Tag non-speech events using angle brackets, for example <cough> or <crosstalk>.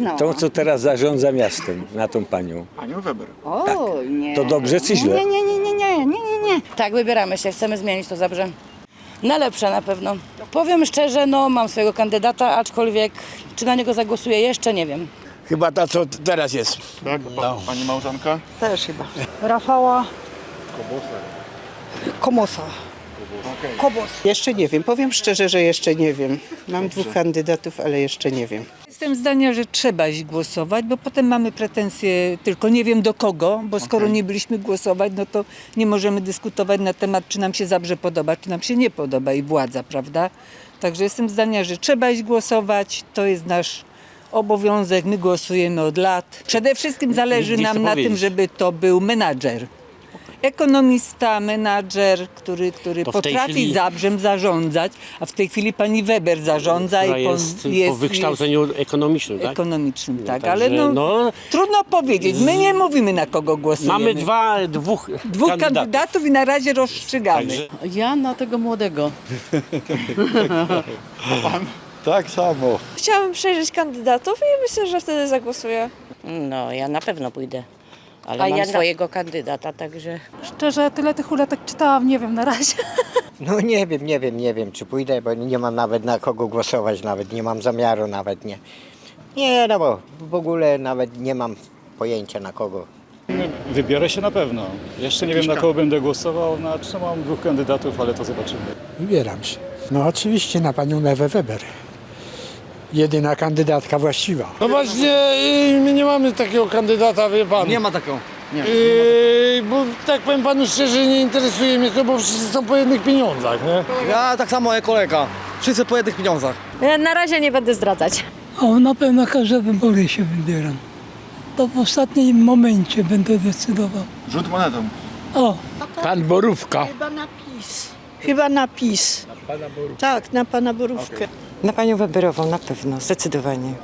No. Tą, co teraz zarządza miastem, na tą panią. Panią Weber. O, nie. To dobrze czy źle? Nie, nie, nie, nie, nie, nie, nie, nie. Tak, wybieramy się, chcemy zmienić to Zabrze. Na lepsze na pewno. Powiem szczerze, no mam swojego kandydata, aczkolwiek czy na niego zagłosuję jeszcze nie wiem. Chyba ta, co teraz jest. Tak? Pa, Pani małżonka? Też chyba. Rafała Komosa. Kobos. Jeszcze nie wiem, powiem szczerze, że jeszcze nie wiem. Mam dwóch kandydatów, ale jeszcze nie wiem. Jestem zdania, że trzeba iść głosować, bo potem mamy pretensje, tylko nie wiem do kogo, bo skoro nie byliśmy głosować, no to nie możemy dyskutować na temat, czy nam się Zabrze podoba, czy nam się nie podoba i władza, prawda? Także jestem zdania, że trzeba iść głosować, to jest nasz obowiązek, my głosujemy od lat. Przede wszystkim zależy nie chcę nam na tym, powiedzieć. żeby to był menadżer. Ekonomista, menadżer, który, który To w tej potrafi chwili- Zabrzem zarządzać, a w tej chwili pani Weber zarządza która i po, jest, po wykształceniu ekonomicznym, tak? ekonomicznym, tak, także, ale no, no- trudno powiedzieć. My nie mówimy na kogo głosujemy. Mamy dwa, dwóch, Dwóch kandydatów. i na razie rozstrzygamy. Także Ja na tego młodego. <laughs> Tak samo. Chciałabym przejrzeć kandydatów i myślę, że wtedy zagłosuję. No, ja na pewno pójdę. Ale A mam ja na- swojego kandydata, także Szczerze, tyle tych uletek czytałam, nie wiem na razie. <laughs> No nie wiem, nie wiem, nie wiem czy pójdę, bo nie mam nawet na kogo głosować, nawet nie mam zamiaru, nawet nie. Nie, no bo w ogóle nawet nie mam pojęcia na kogo. Wybiorę się na pewno. Jeszcze nie wiem na kogo będę głosował, na czy mam dwóch kandydatów, ale to zobaczymy. Wybieram się. No oczywiście na panią Ewę Weber. Jedyna kandydatka właściwa. No właśnie, y, my nie mamy takiego kandydata, wie pan. Nie ma taką. Nie. Yy, bo tak powiem panu szczerze, nie interesuje mnie to, bo wszyscy są po jednych pieniądzach, nie? Ja tak samo jak kolega. Wszyscy po jednych pieniądzach. Na razie nie będę zdradzać. O, na pewno każde wybory się wybieram. To w ostatnim momencie będę decydował. Rzut monetą. O, Pan Borówka. Chyba na PiS. Chyba na PiS. Tak, na pana Borówkę. Na panią Weberową na pewno, zdecydowanie.